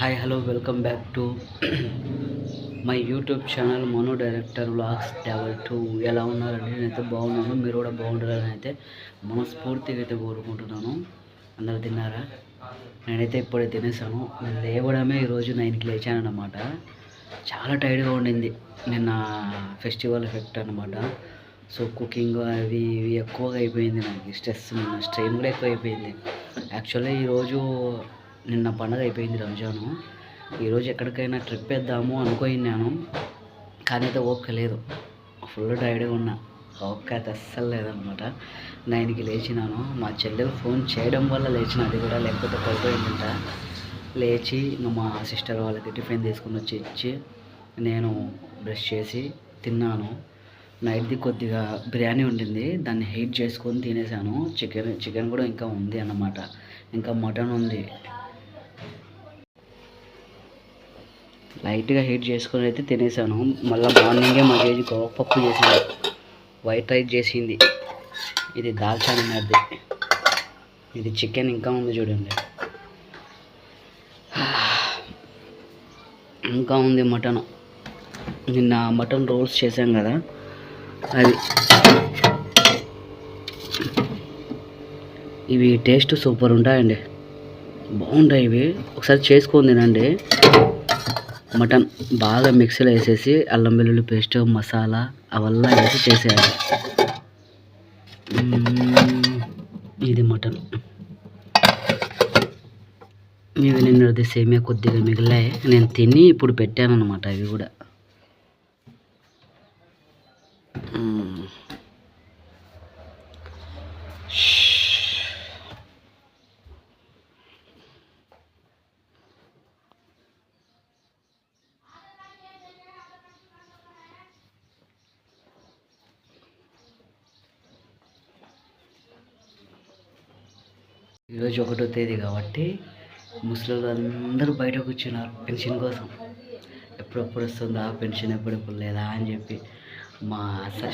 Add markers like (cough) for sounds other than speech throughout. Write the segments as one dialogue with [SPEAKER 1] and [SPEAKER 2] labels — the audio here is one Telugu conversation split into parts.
[SPEAKER 1] Hi hello welcome back to my YouTube channel mono director vlogs travel to ఎలా ఉన్నారండి నేనైతే బాగున్నాను. మీరు కూడా బాగుంటారని అయితే మనస్ఫూర్తిగా అయితే కోరుకుంటున్నాను. అందరు తిన్నారా? నేనైతే ఇప్పుడే తినేసాను నేను లేవడమే ఈరోజు నైన్కి లేచాను అనమాట చాలా టైర్డ్గా ఉండింది. నిన్న ఫెస్టివల్ ఎఫెక్ట్ అనమాట సో కుకింగ్ అవి ఇవి ఎక్కువగా అయిపోయింది నాకు. స్ట్రెస్ స్ట్రెయిన్ కూడా ఎక్కువ అయిపోయింది యాక్చువల్లీ ఈరోజు నిన్న పండగ అయిపోయింది రంజాను. ఈరోజు ఎక్కడికైనా ట్రిప్ వేద్దాము అనుకున్నాను కానీ అయితే ఓపిక లేదు. ఫుల్ టైర్డ్గా ఉన్నా. ఓపిక అయితే అస్సలు లేదనమాట. నైన్కి లేచినాను. మా చెల్లెలు ఫోన్ చేయడం వల్ల లేచిన అది కూడా లేకపోతే పడిపోయిందంట. లేచి ఇంకా మా సిస్టర్ వాళ్ళకి టిఫిన్ తీసుకుని వచ్చి ఇచ్చి నేను బ్రష్ చేసి తిన్నాను. నైట్ది కొద్దిగా బిర్యానీ ఉండింది. దాన్ని హీట్ చేసుకొని తినేసాను. చికెన్ చికెన్ కూడా ఇంకా ఉంది అన్నమాట. ఇంకా మటన్ ఉంది. లైట్గా హీట్ చేసుకొని అయితే తినేసాను. మళ్ళీ మార్నింగే మా కేజీ గోపప్పు చేసింది. వైట్ రైస్ చేసింది. ఇది దాల్చాని ఇది చికెన్ ఇంకా ఉంది చూడండి. (sighs) ఇంకా ఉంది మటన్. నిన్న మటన్ రోల్స్ చేసాం కదా. అది ఇవి టేస్ట్ సూపర్ ఉంటాయండి. బాగుంటాయి ఇవి. ఒకసారి చేసుకొని తినండి. మటన్ బాగా మిక్సీలో వేసేసి అల్లం వెల్లుల్లి పేస్ట్ మసాలా అవల్లా వేసి చేసేయాలి. ఇది మటన్. ఇవి నిన్నది సేమియా కొద్దిగా మిగిలాయి. నేను తిని ఇప్పుడు పెట్టాను అనమాట అవి కూడా. ఈరోజు ఒకటో తేదీ కాబట్టి ముసలి అందరూ బయట కూర్చున్నారు పెన్షన్ కోసం. ఎప్పుడెప్పుడు వస్తుందా పెన్షన్ ఎప్పుడెప్పుడు లేదా అని చెప్పి మా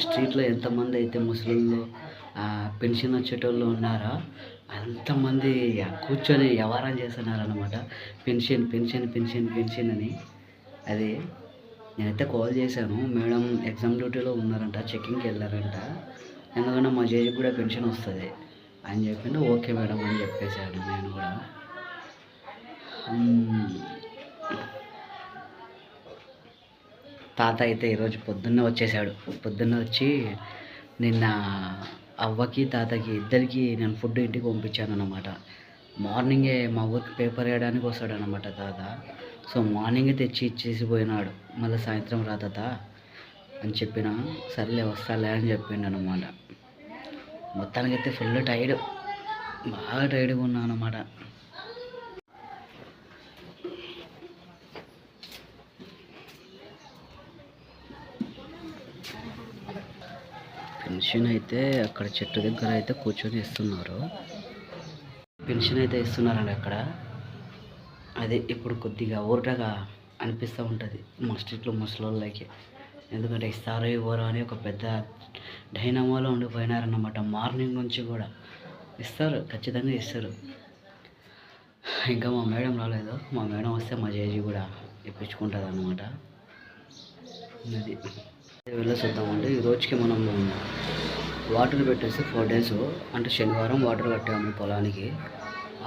[SPEAKER 1] స్ట్రీట్లో ఎంతమంది అయితే ముసలిళ్ళు పెన్షన్ వచ్చేటోళ్ళు ఉన్నారో అంతమంది కూర్చొని వ్యవహారం చేస్తున్నారు అనమాట పెన్షన్ పెన్షన్ పెన్షన్ పెన్షన్ అని. అది నేనైతే కాల్ చేశాను. మేడం ఎగ్జామ్ డ్యూటీలో ఉన్నారంట చెక్కింగ్కి వెళ్ళారంట. ఎందుకంటే మా జేజీకి కూడా పెన్షన్ వస్తుంది. అని చెప్పిండు ఓకే మేడం అని చెప్పేశాడు నేను కూడా. తాత అయితే ఈరోజు పొద్దున్నే వచ్చేసాడు పొద్దున్న వచ్చి నిన్న అవ్వకి తాతకి ఇద్దరికి నేను ఫుడ్ ఇంటికి పంపించాను అనమాట మార్నింగే మా ఊరికి పేపర్ వేయడానికి వస్తాడు అనమాట తాత. సో మార్నింగే తెచ్చి ఇచ్చేసి పోయినాడు. మళ్ళీ సాయంత్రం రా తాత అని చెప్పిన సర్లే వస్తాలే అని చెప్పిండు అనమాట మొత్తానికైతే ఫుల్ టైర్డ్ బాగా టైర్డ్గా ఉన్నాను అనమాట పెన్షన్ అయితే అక్కడ చెట్టు దగ్గర అయితే కూర్చొని ఇస్తున్నారు పెన్షన్ అయితే ఇస్తున్నారండి అక్కడ. అదే ఇప్పుడు కొద్దిగా ఊరటగా అనిపిస్తూ ఉంటుంది మా స్ట్రీట్లో ముసలోళ్ళకి. ఎందుకంటే ఇస్తారో ఇవ్వరో అని ఒక పెద్ద డైనమోలో ఉండిపోయినారన్నమాట. మార్నింగ్ నుంచి కూడా ఇస్తారు ఖచ్చితంగా ఇస్తారు. ఇంకా మా మేడం రాలేదు. మా మేడం వస్తే మా జేజీ కూడా ఇప్పించుకుంటుంది అన్నమాట అది వెళ్ళేసి ఈ రోజుకి మనం వాటర్ పెట్టేసి ఫోర్ డేస్ అంటే శనివారం వాటర్ కట్టాము పొలానికి.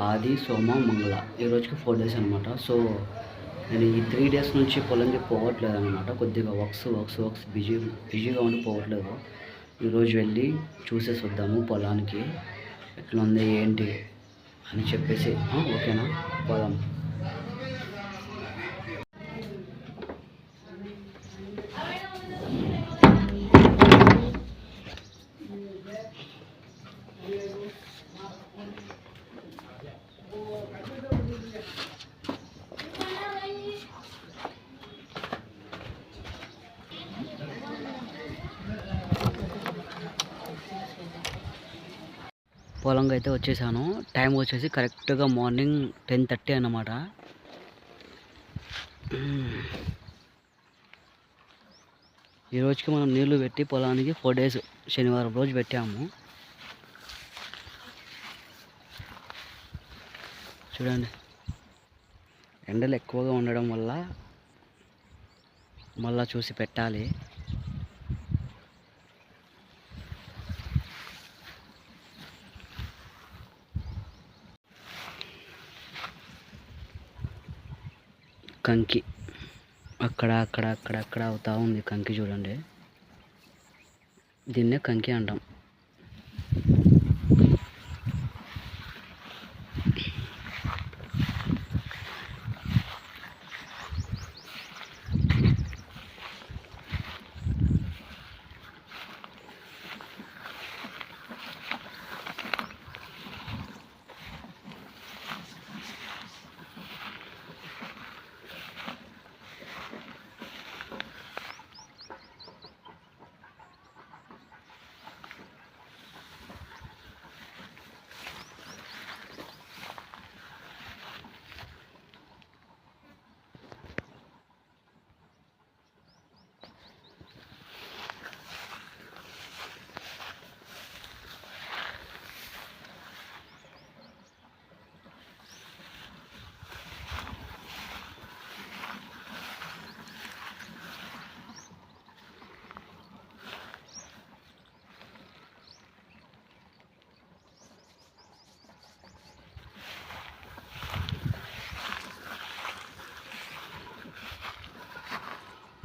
[SPEAKER 1] ఆది సోమ మంగళ. ఈ రోజుకి ఫోర్ డేస్ అనమాట సో నేను ఈ త్రీ డేస్ నుంచి పొలంకి పోవట్లేదు అనమాట కొద్దిగా వర్క్స్ వర్క్స్ వర్క్స్ బిజీ బిజీగా ఉండి పోవట్లేదు. ఈరోజు వెళ్ళి చూసేసి వద్దాము పొలానికి. ఎట్లా ఉంది ఏంటి అని చెప్పేసి ఓకేనా? పోదాం. పొలంకి అయితే వచ్చేసాను. టైం వచ్చేసి కరెక్ట్గా మార్నింగ్ టెన్ థర్టీ అన్నమాట. ఈరోజుకి మనం నీళ్ళు పెట్టి పొలానికి ఫోర్ డేస్ శనివారం రోజు పెట్టాము. చూడండి. ఎండలు ఎక్కువగా ఉండడం వల్ల మళ్ళా చూసి పెట్టాలి. కంకి. అక్కడ అక్కడ అక్కడ అక్కడ అవుతా ఉంది కంకి చూడండి. దీన్నే కంకి అంటాం.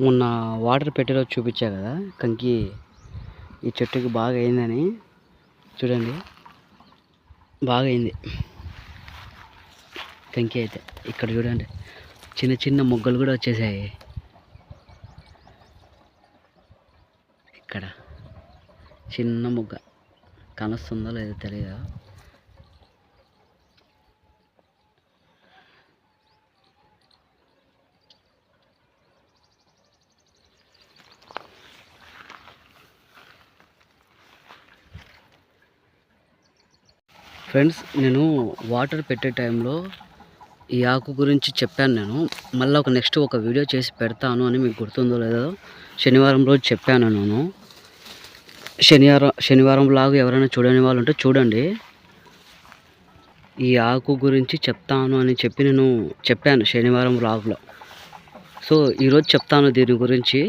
[SPEAKER 1] మొన్న వాటర్ పెట్టెలో చూపించా కదా కంకి ఈ చెట్టుకి బాగా అయిందని. చూడండి బాగా అయింది. కంకి అయితే ఇక్కడ చూడండి చిన్న చిన్న మొగ్గలు కూడా వచ్చేసాయి. ఇక్కడ చిన్న మొగ్గ. కనొస్తుందో లేదో తెలియదు ఫ్రెండ్స్ నేను వాటర్ పెట్టే టైంలో ఈ ఆకు గురించి చెప్పాను నేను. మళ్ళీ ఒక నెక్స్ట్ ఒక వీడియో చేసి పెడతాను అని మీకు గుర్తుందో లేదో శనివారం రోజు చెప్పాను నేను. శనివారం శనివారం లాగా ఎవరైనా చూడని వాళ్ళు ఉంటే చూడండి. ఈ ఆకు గురించి చెప్తాను అని చెప్పి నేను చెప్పాను శనివారం లాగ్లో. సో ఈరోజు చెప్తాను దీని గురించి.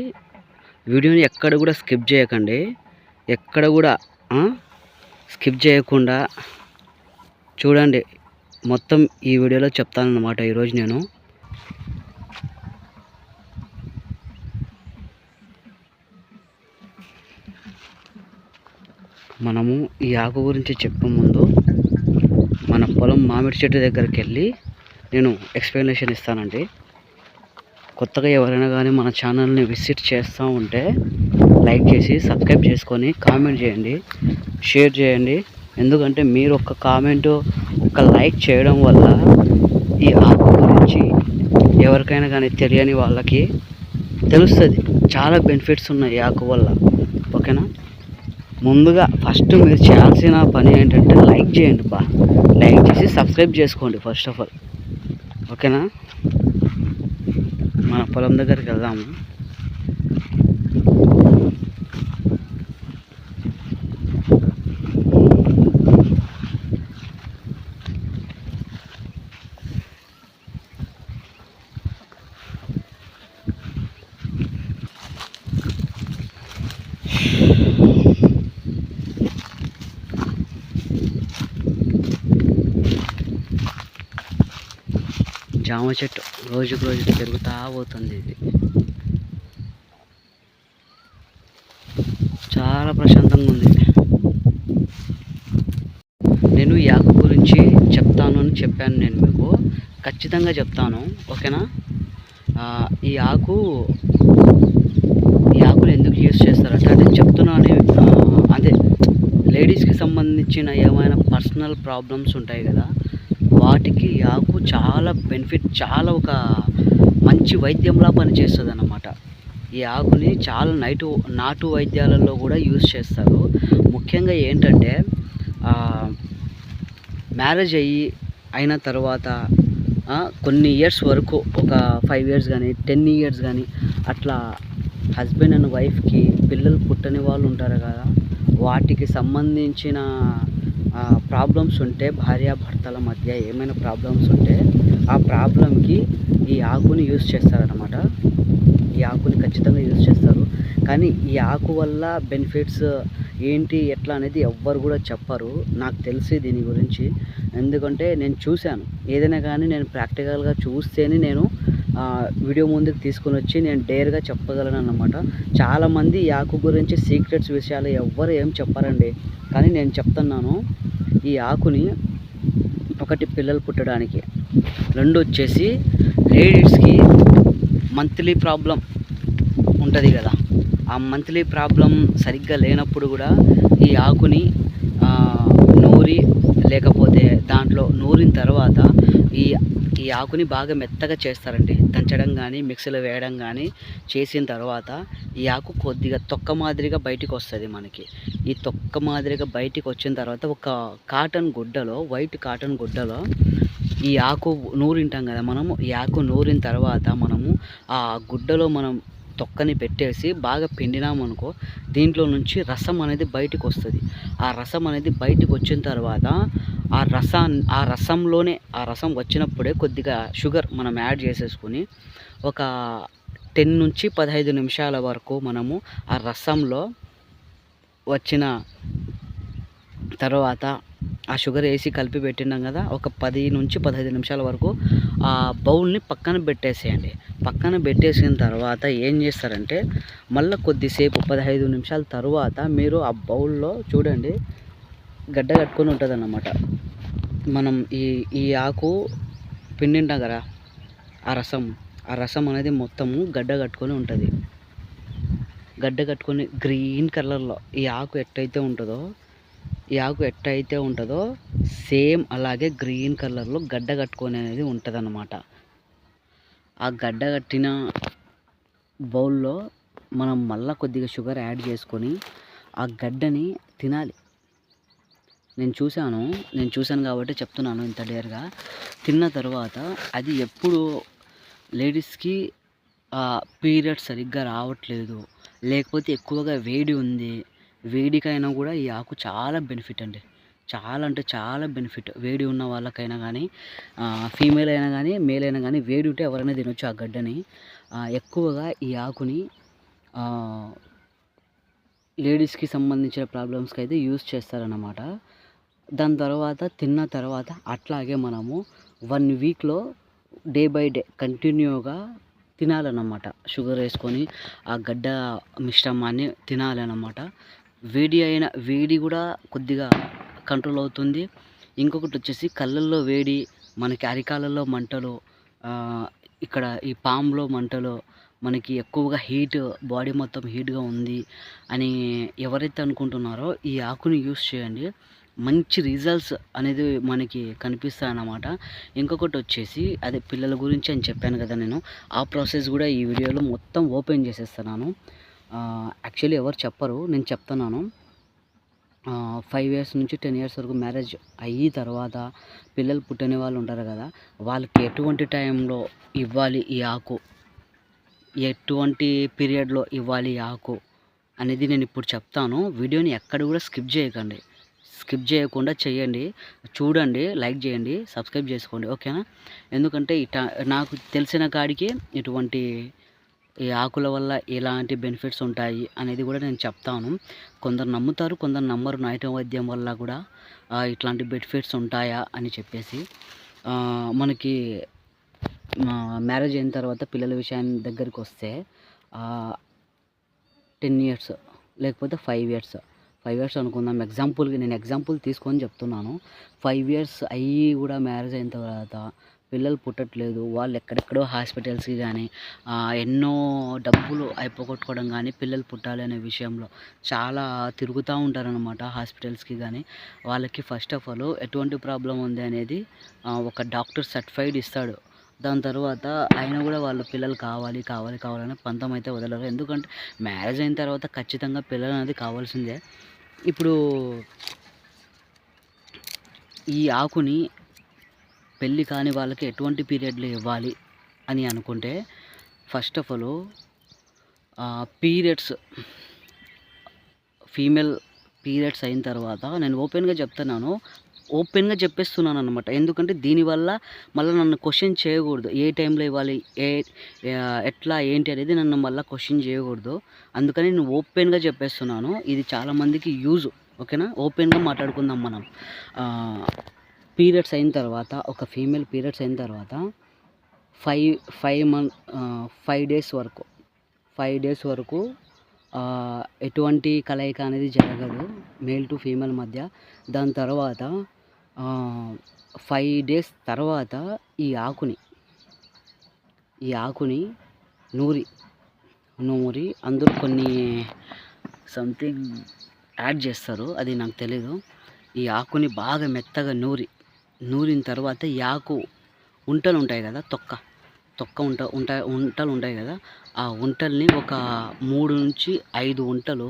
[SPEAKER 1] వీడియోని ఎక్కడ కూడా స్కిప్ చేయకండి. ఎక్కడ కూడా స్కిప్ చేయకుండా చూడండి మొత్తం ఈ వీడియోలో చెప్తానన్నమాట ఈరోజు నేను. మనము ఈ ఆకు గురించి చెప్పే ముందు మన పొలం మామిడి చెట్టు దగ్గరికి వెళ్ళి నేను ఎక్స్ప్లెనేషన్ ఇస్తానండి. కొత్తగా ఎవరైనా కానీ మన ఛానల్ని విజిట్ చేస్తూ ఉంటే లైక్ చేసి సబ్స్క్రైబ్ చేసుకొని కామెంట్ చేయండి షేర్ చేయండి. ఎందుకంటే మీరు ఒక కామెంట్ ఒక లైక్ చేయడం వల్ల ఈ ఆకు గురించి ఎవరికైనా కానీ తెలియని వాళ్ళకి తెలుస్తుంది. చాలా బెనిఫిట్స్ ఉన్నాయి ఈ ఆకు వల్ల. ఓకేనా? ముందుగా ఫస్ట్ మీరు చేయాల్సిన పని ఏంటంటే లైక్ చేయండి బా. లైక్ చేసి సబ్స్క్రైబ్ చేసుకోండి ఫస్ట్ ఆఫ్ ఆల్. ఓకేనా? మన పొలం దగ్గరికి వెళ్దాము. జామ చెట్టు రోజుకు రోజు పెరుగుతూ పోతుంది ఇది. చాలా ప్రశాంతంగా ఉంది నేను ఈ ఆకు గురించి చెప్తాను అని చెప్పాను నేను మీకు. ఖచ్చితంగా చెప్తాను ఓకేనా? ఈ ఆకు ఈ ఆకులు ఎందుకు యూస్ చేస్తారంటే అంటే చెప్తున్నాను అదే లేడీస్కి సంబంధించిన ఏమైనా పర్సనల్ ప్రాబ్లమ్స్ ఉంటాయి కదా వాటికి ఆకు చాలా బెనిఫిట్ చాలా ఒక మంచి వైద్యంలా పనిచేస్తుంది అన్నమాట ఈ ఆకుని చాలా నైటు నాటు వైద్యాలలో కూడా యూజ్ చేస్తారు. ముఖ్యంగా ఏంటంటే మ్యారేజ్ అయ్యి అయిన తర్వాత కొన్ని ఇయర్స్ వరకు ఒక ఫైవ్ ఇయర్స్ కానీ టెన్ ఇయర్స్ కానీ అట్లా హస్బెండ్ అండ్ వైఫ్కి పిల్లలు పుట్టని వాళ్ళు ఉంటారు కదా వాటికి సంబంధించిన ప్రాబ్లమ్స్ ఉంటే భార్యాభర్తల మధ్య ఏమైనా ప్రాబ్లమ్స్ ఉంటే ఆ ప్రాబ్లంకి ఈ ఆకుని యూస్ చేస్తారనమాట ఈ ఆకుని ఖచ్చితంగా యూస్ చేస్తారు. కానీ ఈ ఆకు వల్ల బెనిఫిట్స్ ఏంటి ఎట్లా అనేది ఎవ్వరు కూడా చెప్పరు. నాకు తెలిసి దీని గురించి. ఎందుకంటే నేను చూశాను. ఏదైనా కానీ నేను ప్రాక్టికల్గా చూస్తేనే నేను వీడియో ముందుకు తీసుకొని వచ్చి నేను డేర్గా చెప్పగలను అనమాట చాలామంది ఈ ఆకు గురించి సీక్రెట్స్ విషయాలు ఎవ్వరు ఏం చెప్పారండి. కానీ నేను చెప్తున్నాను ఈ ఆకుని ఒకటి పిల్లలు పుట్టడానికి రెండు వచ్చేసి లేడీస్కి మంత్లీ ప్రాబ్లం ఉంటుంది కదా. ఆ మంత్లీ ప్రాబ్లం సరిగ్గా లేనప్పుడు కూడా ఈ ఆకుని నూరి లేకపోతే దాంట్లో నూరిన తర్వాత ఈ ఈ ఆకుని బాగా మెత్తగా చేస్తారండి. దంచడం కానీ మిక్సీలో వేయడం కానీ చేసిన తర్వాత ఈ ఆకు కొద్దిగా తొక్క మాదిరిగా బయటికి వస్తుంది మనకి. ఈ తొక్క మాదిరిగా బయటికి వచ్చిన తర్వాత ఒక కాటన్ గుడ్డలో వైట్ కాటన్ గుడ్డలో ఈ ఆకు నూరింటాం కదా మనము. ఈ ఆకు నూరిన తర్వాత మనము ఆ గుడ్డలో మనం తొక్కని పెట్టేసి బాగా పిండినామనుకో దీంట్లో నుంచి రసం అనేది బయటకు వస్తుంది. ఆ రసం అనేది బయటకు వచ్చిన తర్వాత ఆ రసం ఆ రసంలోనే ఆ రసం వచ్చినప్పుడే కొద్దిగా షుగర్ మనం యాడ్ చేసేసుకుని ఒక టెన్ నుంచి పదహైదు నిమిషాల వరకు మనము ఆ రసంలో వచ్చిన తర్వాత ఆ షుగర్ వేసి కలిపి పెట్టినాం కదా ఒక పది నుంచి పదహైదు నిమిషాల వరకు ఆ బౌల్ని పక్కన పెట్టేసేయండి. పక్కన పెట్టేసిన తర్వాత ఏం చేస్తారంటే మళ్ళీ కొద్దిసేపు పదహైదు నిమిషాల తర్వాత మీరు ఆ బౌల్లో చూడండి గడ్డ కట్టుకొని ఉంటుంది అన్నమాట మనం ఈ ఈ ఆకు పిండింటాం కదా ఆ రసం ఆ రసం అనేది మొత్తము గడ్డ కట్టుకొని ఉంటుంది. గడ్డ కట్టుకొని గ్రీన్ కలర్లో ఈ ఆకు ఎట్టయితే ఉంటుందో ఈ ఆకు ఎట్టయితే ఉంటుందో సేమ్ అలాగే గ్రీన్ కలర్లో గడ్డ కట్టుకొని అనేది ఉంటుంది ఆ గడ్డ కట్టిన బౌల్లో మనం మళ్ళీ కొద్దిగా షుగర్ యాడ్ చేసుకొని ఆ గడ్డని తినాలి. నేను చూశాను నేను చూశాను కాబట్టి చెప్తున్నాను ఇంత డేర్గా తిన్న తర్వాత అది ఎప్పుడు లేడీస్కి పీరియడ్ సరిగ్గా రావట్లేదు. లేకపోతే ఎక్కువగా వేడి ఉంది. వేడికైనా కూడా ఈ ఆకు చాలా బెనిఫిట్ అండి. చాలా అంటే చాలా బెనిఫిట్. వేడి ఉన్న వాళ్ళకైనా కానీ ఫీమేల్ అయినా కానీ మేల్ అయినా కానీ వేడి ఉంటే ఎవరైనా తినొచ్చు ఆ గడ్డని. ఎక్కువగా ఈ ఆకుని లేడీస్కి సంబంధించిన ప్రాబ్లమ్స్కి అయితే యూస్ చేస్తారన్నమాట. దాని తర్వాత తిన్న తర్వాత అట్లాగే మనము వన్ వీక్లో డే బై డే కంటిన్యూగా తినాలన్నమాట. షుగర్ వేసుకొని ఆ గడ్డ మిశ్రమాన్ని తినాలన్నమాట. వేడి అయిన వేడి కూడా కొద్దిగా కంట్రోల్ అవుతుంది. ఇంకొకటి వచ్చేసి కళ్ళల్లో వేడి మనకి అరికాలలో మంటలు ఇక్కడ ఈ పాములో మంటలు మనకి ఎక్కువగా హీట్ బాడీ మొత్తం హీట్గా ఉంది అని ఎవరైతే అనుకుంటున్నారో ఈ ఆకుని యూస్ చేయండి. మంచి రిజల్ట్స్ అనేది మనకి కనిపిస్తాయి అన్నమాట ఇంకొకటి వచ్చేసి అదే పిల్లల గురించి అని చెప్పాను కదా నేను. ఆ ప్రాసెస్ కూడా ఈ వీడియోలో మొత్తం ఓపెన్ చేసేస్తున్నాను. యాక్చువల్లీ ఎవరు చెప్పరు నేను చెప్తున్నాను. ఫైవ్ ఇయర్స్ నుంచి టెన్ ఇయర్స్ వరకు మ్యారేజ్ అయ్యి తర్వాత పిల్లలు పుట్టని వాళ్ళు ఉంటారు కదా వాళ్ళకి ఎటువంటి టైంలో ఇవ్వాలి ఈ ఆకు? ఎటువంటి పీరియడ్లో ఇవ్వాలి ఈ ఆకు? అనేది నేను ఇప్పుడు చెప్తాను. వీడియోని ఎక్కడ కూడా స్కిప్ చేయకండి. స్కిప్ చేయకుండా చేయండి. చూడండి లైక్ చేయండి సబ్స్క్రైబ్ చేసుకోండి ఓకేనా ఎందుకంటే ఇట నాకు తెలిసిన కాడికి ఇటువంటి ఈ ఆకుల వల్ల ఎలాంటి బెనిఫిట్స్ ఉంటాయి అనేది కూడా నేను చెప్తాను. కొందరు నమ్ముతారు కొందరు నమ్మరు. నాయట వైద్యం వల్ల కూడా ఇట్లాంటి బెనిఫిట్స్ ఉంటాయా అని చెప్పేసి. మనకి మ్యారేజ్ అయిన తర్వాత పిల్లల విషయాన్ని దగ్గరికి వస్తే టెన్ ఇయర్స్ లేకపోతే ఫైవ్ ఇయర్స్ ఫైవ్ ఇయర్స్ అనుకుందాం. ఎగ్జాంపుల్కి నేను ఎగ్జాంపుల్ తీసుకొని చెప్తున్నాను. ఫైవ్ ఇయర్స్ అయ్యి కూడా మ్యారేజ్ అయిన తర్వాత పిల్లలు పుట్టట్లేదు. వాళ్ళు ఎక్కడెక్కడో హాస్పిటల్స్కి కానీ ఎన్నో డబ్బులు అయిపోగొట్టుకోవడం కానీ పిల్లలు పుట్టాలి అనే విషయంలో చాలా తిరుగుతూ ఉంటారనమాట హాస్పిటల్స్కి కానీ వాళ్ళకి ఫస్ట్ ఆఫ్ ఆల్ ఎటువంటి ప్రాబ్లం ఉంది అనేది ఒక డాక్టర్ సర్టిఫైడ్ ఇస్తాడు. దాని తర్వాత అయినా కూడా వాళ్ళు పిల్లలు కావాలి కావాలి కావాలని పంతం అయితే వదలరు. ఎందుకంటే మ్యారేజ్ అయిన తర్వాత ఖచ్చితంగా పిల్లలు అనేది కావాల్సిందే. ఇప్పుడు ఈ ఆకుని పెళ్ళి కాని వాళ్ళకి ఎటువంటి పీరియడ్లు ఇవ్వాలి అని అనుకుంటే first of all periods female periods అయిన తర్వాత నేను ఓపెన్గా చెప్తున్నాను ఓపెన్గా చెప్పేస్తున్నాను అనమాట ఎందుకంటే దీనివల్ల మళ్ళీ నన్ను క్వశ్చన్ చేయకూడదు. ఏ టైంలో ఇవ్వాలి ఏ ఎట్లా ఏంటి అనేది నన్ను మళ్ళీ క్వశ్చన్ చేయకూడదు. అందుకని నేను ఓపెన్గా చెప్పేస్తున్నాను. ఇది చాలామందికి యూజ్. ఓకేనా? ఓపెన్గా మాట్లాడుకుందాం మనం. పీరియడ్స్ అయిన తర్వాత ఒక ఫీమేల్ పీరియడ్స్ అయిన తర్వాత five five month five days వరకు ఫైవ్ డేస్ వరకు ఎటువంటి కలయిక అనేది జరగదు మేల్ టు ఫీమేల్ మధ్య. దాని తర్వాత ఫైవ్ డేస్ తర్వాత ఈ ఆకుని ఈ ఆకుని నూరి నూరి అందులో కొన్ని సంథింగ్ యాడ్ చేస్తారు అది నాకు తెలీదు. ఈ ఆకుని బాగా మెత్తగా నూరి నూరిన తర్వాత యాకు ఉంటలు ఉంటాయి కదా తొక్క. తొక్క ఉంట ఉంటాయి ఉంటలు ఉంటాయి కదా ఆ ఉంటల్ని ఒక మూడు నుంచి ఐదు ఉంటలు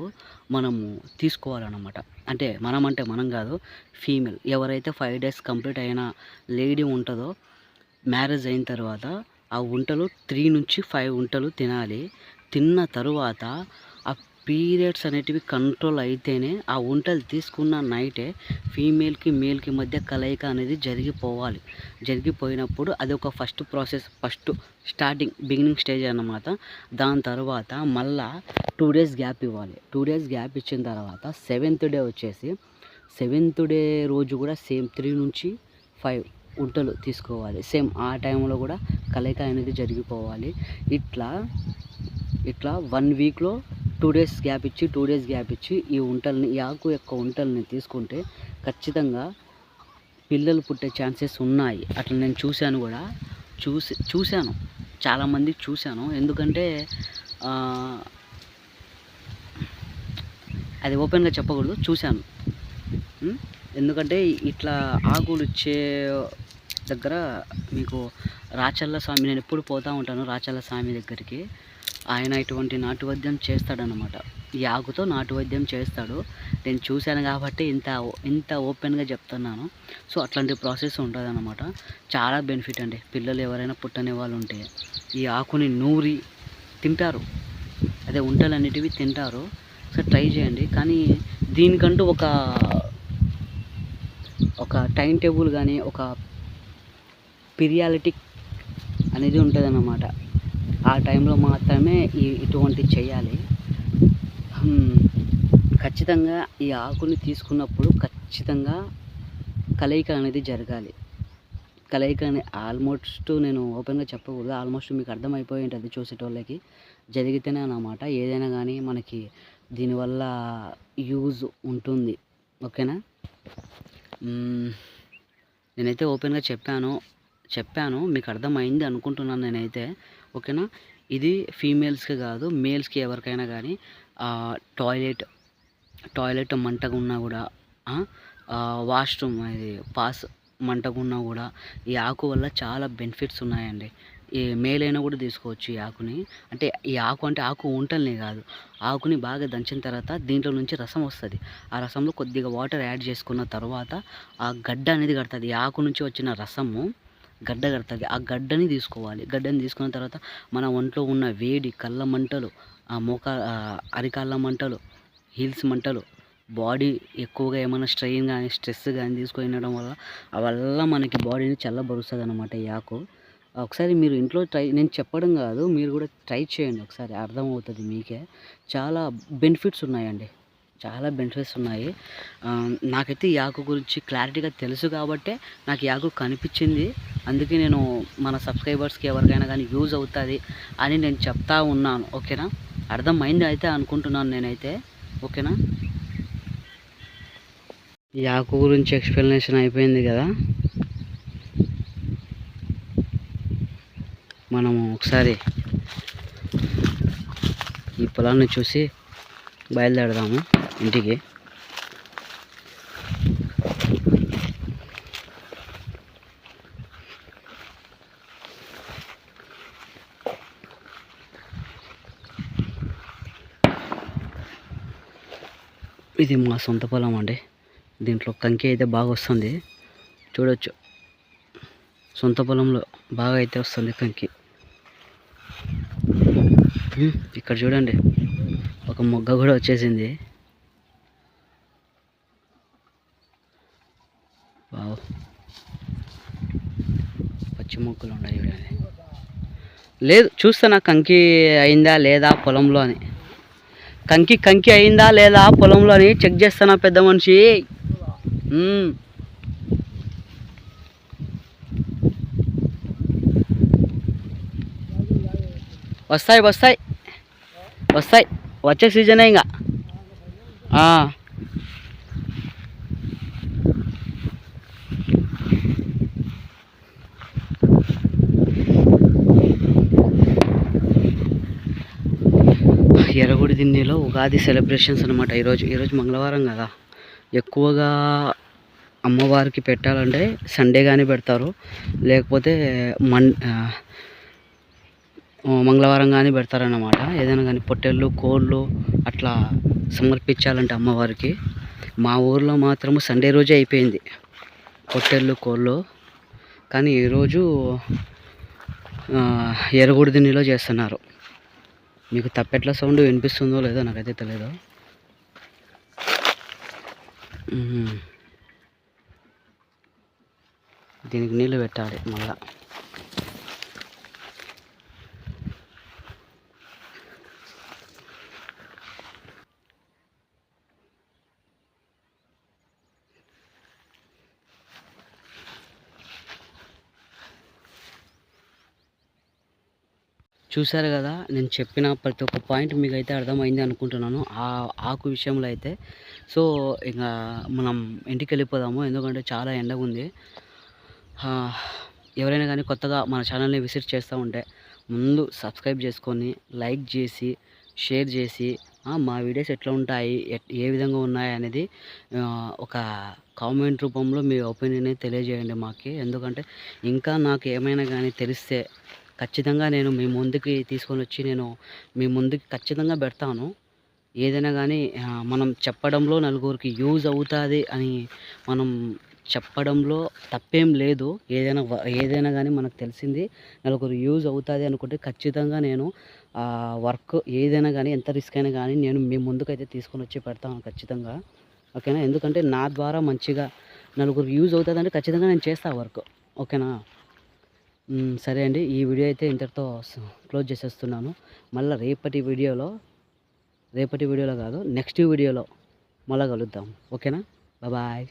[SPEAKER 1] మనము తీసుకోవాలన్నమాట. అంటే మనం అంటే మనం కాదు ఫీమేల్. ఎవరైతే ఫైవ్ డేస్ కంప్లీట్ అయిన లేడీ ఉంటుందో మ్యారేజ్ అయిన తర్వాత ఆ ఉంటలు త్రీ నుంచి ఫైవ్ ఉంటలు తినాలి. తిన్న తరువాత పీరియడ్స్ అనేటివి కంట్రోల్ అయితేనే ఆ వంటలు తీసుకున్న నైటే ఫీమేల్కి మేల్కి మధ్య కలయిక అనేది జరిగిపోవాలి. జరిగిపోయినప్పుడు అది ఒక first process first starting beginning stage అన్నమాట. దాని తర్వాత మళ్ళా టూ డేస్ గ్యాప్ ఇవ్వాలి. టూ డేస్ గ్యాప్ ఇచ్చిన తర్వాత సెవెంత్ డే వచ్చేసి సెవెంత్ డే రోజు కూడా సేమ్ త్రీ నుంచి ఫైవ్ ఉంటలు తీసుకోవాలి. సేమ్ ఆ టైంలో కూడా కలయిక అనేది జరిగిపోవాలి. ఇట్లా ఇట్లా వన్ వీక్లో టూ డేస్ గ్యాప్ ఇచ్చి టూ డేస్ గ్యాప్ ఇచ్చి ఈ ఉంటల్ని ఈ ఆకు యొక్క ఉంటల్ని తీసుకుంటే ఖచ్చితంగా పిల్లలు పుట్టే ఛాన్సెస్ ఉన్నాయి. అట్లా నేను చూశాను కూడా. చూసి చూశాను. చాలామంది చూశాను. ఎందుకంటే అది ఓపెన్గా చెప్పకూడదు. చూశాను. ఎందుకంటే ఇట్లా ఆకులు ఇచ్చే దగ్గర మీకు రాచల్ల స్వామి నేను ఎప్పుడు పోతూ ఉంటాను రాచల్ల స్వామి దగ్గరికి. ఆయన ఇటువంటి నాటువైద్యం చేస్తాడనమాట ఈ ఆకుతో నాటువైద్యం చేస్తాడు. నేను చూశాను కాబట్టి ఇంత ఇంత ఓపెన్గా చెప్తున్నాను. సో అట్లాంటి ప్రాసెస్ ఉంటుంది చాలా బెనిఫిట్ అండి. పిల్లలు ఎవరైనా పుట్టని వాళ్ళు ఉంటే ఈ ఆకుని నూరి తింటారు. అదే ఉంటలు అనేటివి తింటారు. సో ట్రై చేయండి. కానీ దీనికంటూ ఒక ఒక టైం టేబుల్ కానీ ఒక పిరియాలిటిక్ అనేది ఉంటుంది అన్నమాట ఆ టైంలో మాత్రమే ఈ ఇటువంటివి చేయాలి. ఖచ్చితంగా ఈ ఆకుని తీసుకున్నప్పుడు ఖచ్చితంగా కలయిక అనేది జరగాలి. కలయిక అనే ఆల్మోస్ట్ నేను ఓపెన్గా చెప్పకూడదు. ఆల్మోస్ట్ మీకు అర్థమైపోయి ఉంటుంది చూసేటోళ్ళకి. జరిగితేనే అన్నమాట. ఏదైనా కానీ మనకి దీనివల్ల యూజ్ ఉంటుంది. ఓకేనా? నేనైతే ఓపెన్గా చెప్పాను చెప్పాను మీకు అర్థమైంది అనుకుంటున్నాను నేనైతే ఓకేనా? ఇది ఫీమేల్స్కి కాదు మేల్స్కి ఎవరికైనా కానీ టాయిలెట్ టాయిలెట్ మంటగా ఉన్నా కూడా వాష్రూమ్ ఇది పాస్ మంటగా ఉన్నా కూడా ఈ ఆకు వల్ల చాలా బెనిఫిట్స్ ఉన్నాయండి. ఈ మేలైనా కూడా తీసుకోవచ్చు ఈ ఆకుని. అంటే ఈ ఆకు అంటే ఆకు ఉంటల్ని కాదు. ఆకుని బాగా దంచిన తర్వాత దీంట్లో నుంచి రసం వస్తుంది. ఆ రసంలో కొద్దిగా వాటర్ యాడ్ చేసుకున్న తర్వాత ఆ గడ్డ అనేది కడుతుంది. ఈ ఆకు నుంచి వచ్చిన రసము గడ్డ కడుతుంది. ఆ గడ్డని తీసుకోవాలి. గడ్డని తీసుకున్న తర్వాత మన ఒంట్లో ఉన్న వేడి కళ్ళ మంటలు ఆ మోకా అరికాళ్ళ మంటలు హీల్స్ మంటలు బాడీ ఎక్కువగా ఏమైనా స్ట్రెయిన్ కానీ స్ట్రెస్ కానీ తీసుకొని తినడం వల్ల వల్ల మనకి బాడీని చల్లబరుస్తుంది అనమాట ఈ ఆకు. ఒకసారి మీరు ఇంట్లో ట్రై నేను చెప్పడం కాదు మీరు కూడా ట్రై చేయండి ఒకసారి అర్థమవుతుంది మీకే. చాలా బెనిఫిట్స్ ఉన్నాయండి. చాలా బెనిఫిట్స్ ఉన్నాయి. నాకైతే ఈ ఆకు గురించి క్లారిటీగా తెలుసు కాబట్టే నాకు యాకు కనిపించింది. అందుకే నేను మన సబ్స్క్రైబర్స్కి ఎవరికైనా కానీ యూజ్ అవుతుంది అని నేను చెప్తా ఉన్నాను ఓకేనా? అర్థమైంది అయితే అనుకుంటున్నాను నేనైతే ఓకేనా? ఈ ఆకు గురించి ఎక్స్ప్లెనేషన్ అయిపోయింది కదా? మనము ఒకసారి ఈ పొలాన్ని చూసి బయలుదేరదాము ఇంటికి. ఇది మా సొంత పొలం అండి. దీంట్లో కంకి అయితే బాగా వస్తుంది. చూడొచ్చు. సొంత పొలంలో బాగా అయితే వస్తుంది కంకి. ఇక్కడ చూడండి ఒక మొగ్గ కూడా వచ్చేసింది. బావు పచ్చి మొక్కలు ఉన్నాయి చూడండి. లేదు చూస్తా కంకి అయిందా లేదా పొలంలో అని. కంకి కంకి అయిందా లేదా పొలంలో అని చెక్ చేస్తాను పెద్ద మనిషి. వస్తాయి వస్తాయి. వస్తాయి. వచ్చే సీజనే ఇంకా. ఎర్రగుడి దిన్నీలో ఉగాది సెలబ్రేషన్స్ అనమాట ఈరోజు ఈరోజు మంగళవారం కదా. ఎక్కువగా అమ్మవారికి పెట్టాలంటే సండే కానీ పెడతారు. లేకపోతే మన్ మంగళవారం కానీ పెడతారన్నమాట. ఏదైనా కానీ పొట్టేళ్ళు కోళ్ళు అట్లా సమర్పించాలంటే అమ్మవారికి. మా ఊర్లో మాత్రము సండే రోజే అయిపోయింది. పొట్టెళ్ళు కోళ్ళు. కానీ ఈరోజు ఆ, ఎర్రగుడి చేస్తున్నారు. మీకు తప్పెట్ల సౌండ్ వినిపిస్తుందో లేదో నాకైతే తెలియదు దీనికి నీళ్ళు పెట్టాలి మళ్ళా. చూశారు కదా నేను చెప్పిన ప్రతి ఒక్క పాయింట్ మీకు అయితే అర్థమైంది అనుకుంటున్నాను. ఆ ఆకు విషయంలో అయితే. సో ఇంకా మనం ఇంటికి వెళ్ళిపోదాము. ఎందుకంటే చాలా ఎండగా ఉంది ఎవరైనా కానీ కొత్తగా మన ఛానల్ని విజిట్ చేస్తూ ఉంటే ముందు సబ్స్క్రైబ్ చేసుకొని లైక్ చేసి షేర్ చేసి మా వీడియోస్ ఎట్లా ఉంటాయి ఎట్- ఏ విధంగా ఉన్నాయి అనేది ఒక కామెంట్ రూపంలో మీ ఒపీనియన్ తెలియజేయండి మాకు. ఎందుకంటే ఇంకా నాకు ఏమైనా కానీ తెలిస్తే ఖచ్చితంగా నేను మీ ముందుకి తీసుకొని వచ్చి నేను మీ ముందుకి ఖచ్చితంగా పెడతాను. ఏదైనా కానీ మనం చెప్పడంలో నలుగురికి యూజ్ అవుతుంది అని మనం చెప్పడంలో తప్పేం లేదు. ఏదైనా వ- ఏదైనా కానీ మనకు తెలిసింది నలుగురు యూజ్ అవుతుంది అనుకుంటే ఖచ్చితంగా నేను వర్క్ ఏదైనా కానీ ఎంత రిస్క్ అయినా కానీ నేను మీ ముందుకైతే తీసుకొని వచ్చి పెడతాను ఖచ్చితంగా. ఓకేనా? ఎందుకంటే నా ద్వారా మంచిగా నలుగురు యూజ్ అవుతుంది అంటే ఖచ్చితంగా నేను చేస్తాను వర్క్. ఓకేనా? సరే అండి. ఈ వీడియో అయితే ఇంతటితో క్లోజ్ చేసేస్తున్నాను. మళ్ళీ రేపటి వీడియోలో రేపటి వీడియోలో కాదు నెక్స్ట్ వీడియోలో మళ్ళీ కలుద్దాం. ఓకేనా? బాయ్.